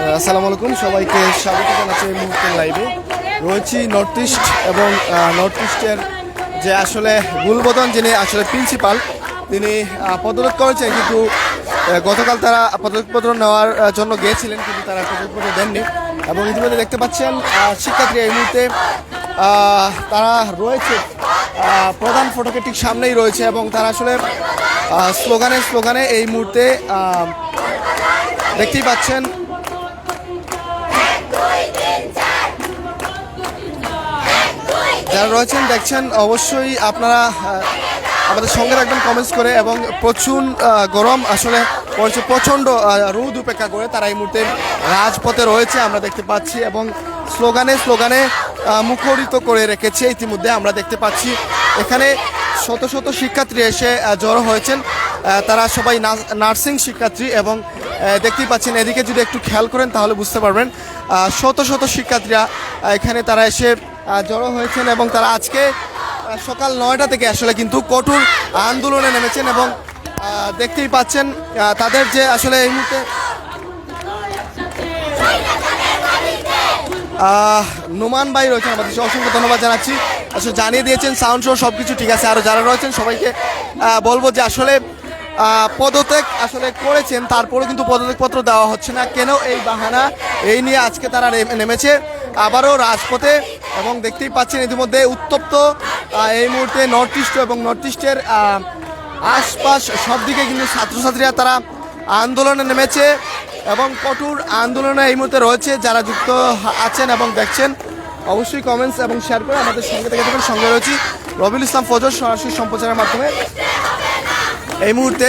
আসসালামু আলাইকুম। সবাইকে স্বাগত জানাচ্ছি এই মুহূর্তের লাইভে রয়েছি নর্থ ইস্ট এবং নর্থ ইস্টের যে আসলে গুলবদন, যিনি আসলে প্রিন্সিপাল তিনি পদত্যাগ করেছেন কিন্তু গতকাল তারা পদত্যাগপত্র নেওয়ার জন্য গিয়েছিলেন কিন্তু তারা পদত্যাগপত্র দেননি। এবং ইতিমধ্যে দেখতে পাচ্ছেন শিক্ষার্থী এই মুহূর্তে তারা রয়েছে প্রধান ফটকের ঠিক সামনেই রয়েছে এবং তারা আসলে স্লোগানে স্লোগানে এই মুহূর্তে দেখতেই পাচ্ছেন যারা রয়েছেন, দেখছেন, অবশ্যই আপনারা আমাদের সঙ্গে রাখবেন কমেন্টস করে এবং প্রচুর গরম আসলে প্রচণ্ড রোদ উপেক্ষা করে তারা এই মুহূর্তে রাজপথে রয়েছে, আমরা দেখতে পাচ্ছি এবং স্লোগানে স্লোগানে মুখরিত করে রেখেছে ইতিমধ্যে আমরা দেখতে পাচ্ছি। এখানে শত শত শিক্ষার্থী এসে জড়ো হয়েছেন। তারা সবাই নার্সিং শিক্ষার্থী এবং দেখতেই পাচ্ছেন, এদিকে যদি একটু খেয়াল করেন তাহলে বুঝতে পারবেন। শত শত শিক্ষার্থীরা এখানে তারা এসে জড়ো হয়েছেন এবং তারা আজকে সকাল নয়টা থেকে আসলে কিন্তু কঠোর আন্দোলনে নেমেছেন এবং দেখতেই পাচ্ছেন তাদের যে আসলে এই মুহূর্তে নোমান ভাই রয়েছেন আমাদের অসংখ্য ধন্যবাদ জানাচ্ছি। আসলে জানিয়ে দিয়েছেন সাউন্ড শো সব কিছু ঠিক আছে। আরও যারা রয়েছেন সবাইকে বলব যে আসলে পদত্যাগ আসলে করেছেন, তারপরেও কিন্তু পদত্যাগপত্র দেওয়া হচ্ছে না। কেন এই বাহানা? এই নিয়ে আজকে তারা নেমে- নেমেছে। আবারও রাজপথে এবং দেখতেই পাচ্ছেন ইতিমধ্যে উত্তপ্ত এই মুহূর্তে নর্থ ইস্ট এবং নর্থ ইস্টের আশপাশ সব দিকে কিন্তু ছাত্রছাত্রীরা তারা আন্দোলনে নেমেছে এবং কঠোর আন্দোলনে এই মুহূর্তে রয়েছে যারা যুক্ত আছেন এবং দেখছেন। অবশ্যই কমেন্টস এবং শেয়ার করে আমাদের সঙ্গে থেকে থাকুন। সঙ্গে রয়েছি রবিউল ইসলাম ফজর সরাসরি সম্প্রচারের মাধ্যমে। এই মুহূর্তে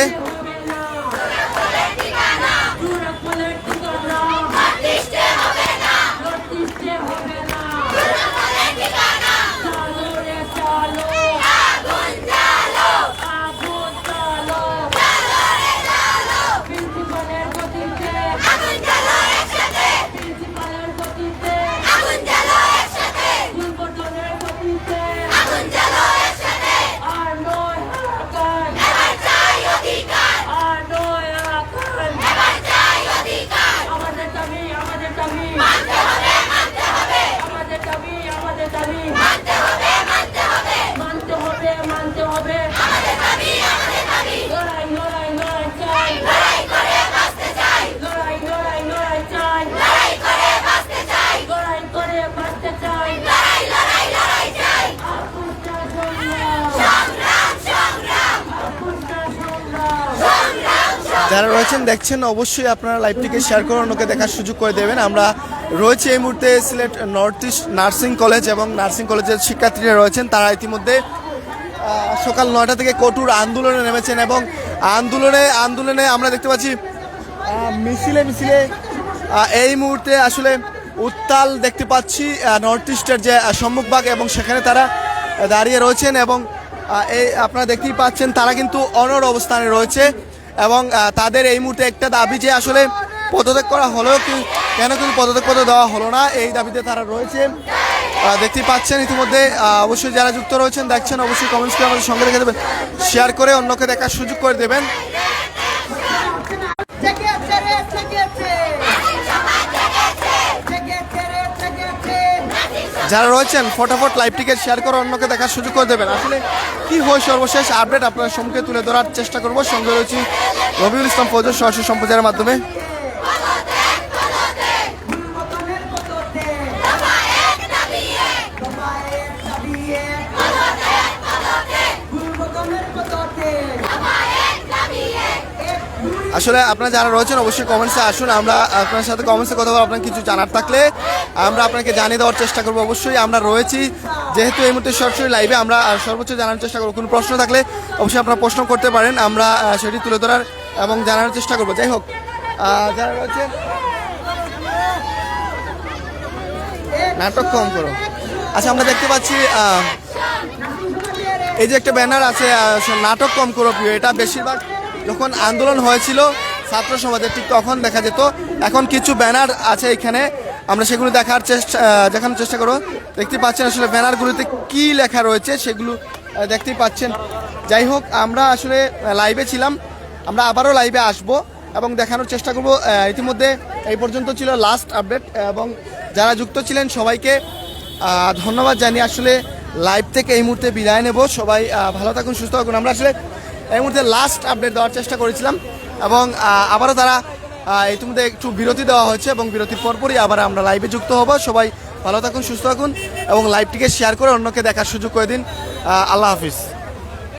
যারা রয়েছেন, দেখছেন, অবশ্যই আপনারা লাইভটিকে শেয়ার করে অন্যকে দেখার সুযোগ করে দেবেন। আমরা রয়েছে এই মুহূর্তে Sylhet north east nursing college এবং নার্সিং কলেজের শিক্ষার্থীরা রয়েছেন। তারা ইতিমধ্যে সকাল নয়টা থেকে কঠোর আন্দোলনে নেমেছেন এবং আন্দোলনে আন্দোলনে আমরা দেখতে পাচ্ছি মিছিলে মিছিলে এই মুহূর্তে আসলে উত্তাল দেখতে পাচ্ছি নর্থ ইস্টের যে সম্মুখভাগ এবং সেখানে তারা দাঁড়িয়ে রয়েছেন এবং এই আপনারা দেখতেই পাচ্ছেন, তারা কিন্তু অনর অবস্থানে রয়েছে। এবং তাদের এই মুহূর্তে একটা দাবি যে আসলে পদত্যাগ করা হলো কি, কেন কিন্তু পদত্যাগ পত্র দেওয়া হলো না, এই দাবিতে তারা রয়েছে। দেখতে পাচ্ছেন ইতিমধ্যে অবশ্যই যারা যুক্ত রয়েছেন দেখছেন, অবশ্যই কমেন্টস করে আমাদের সঙ্গে রেখে দেবেন। শেয়ার করে অন্যকে দেখার সুযোগ করে দেবেন। যারা রয়েছেন, ফটাফট লাইভটিকে শেয়ার করে অন্যকে দেখার সুযোগ করে দেবেন। আসলে কি হয় সর্বশেষ আপডেট আপনার সম্মুখে তুলে ধরার চেষ্টা করব? সঙ্গে রয়েছি রবিউল ইসলাম ফৌজ সরাসরি সম্প্রচারের মাধ্যমে। আসলে আপনারা যারা রয়েছেন, অবশ্যই কমেন্টসে আসুন। আমরা আপনার সাথে কমেন্টসে কথা বলব। আপনার কিছু জানার থাকলে আমরা আপনাকে জানিয়ে দেওয়ার চেষ্টা করব। অবশ্যই আমরা রয়েছি। যেহেতু এই মুহূর্তে সরাসরি লাইভে আমরা সর্বোচ্চ জানার চেষ্টা করব। কোনো প্রশ্ন থাকলে অবশ্যই আপনারা প্রশ্ন করতে পারেন। আমরা সেটি তুলে ধরার এবং জানার চেষ্টা করব। যাই হোক যারা রয়েছে নাটক কম করো। আচ্ছা আমরা দেখতে পাচ্ছি এই যে একটা ব্যানার আছে নাটক কম করো প্রিয়। এটা বেশিরভাগ যখন আন্দোলন হয়েছিল, ছাত্র সমাজের ঠিক তখন দেখা যেত। এখন কিছু ব্যানার আছে এখানে। আমরা সেগুলো দেখার চেষ্টা দেখানোর চেষ্টা করো দেখতে পাচ্ছেন আসলে ব্যানারগুলোতে কি লেখা রয়েছে সেগুলো দেখতেই পাচ্ছেন। যাই হোক, আমরা আসলে লাইভে ছিলাম। আমরা আবারও লাইভে আসব এবং দেখানোর চেষ্টা করব। ইতিমধ্যে এই পর্যন্ত ছিল লাস্ট আপডেট এবং যারা যুক্ত ছিলেন সবাইকে ধন্যবাদ জানিয়ে আসলে লাইভ থেকে এই মুহূর্তে বিদায় নেব। সবাই ভালো থাকুন, সুস্থ থাকুন। আমরা আসলে এই মুহূর্তে লাস্ট আপডেট দেওয়ার চেষ্টা করেছিলাম এবং আবারও তারা ইতিমধ্যে একটু বিরতি দেওয়া হয়েছে এবং বিরতির পরপরই আবার আমরা লাইভে যুক্ত হব। সবাই ভালো থাকুন, সুস্থ থাকুন এবং লাইভটিকে শেয়ার করে অন্যকে দেখার সুযোগ করে দিন। আল্লাহ হাফিজ।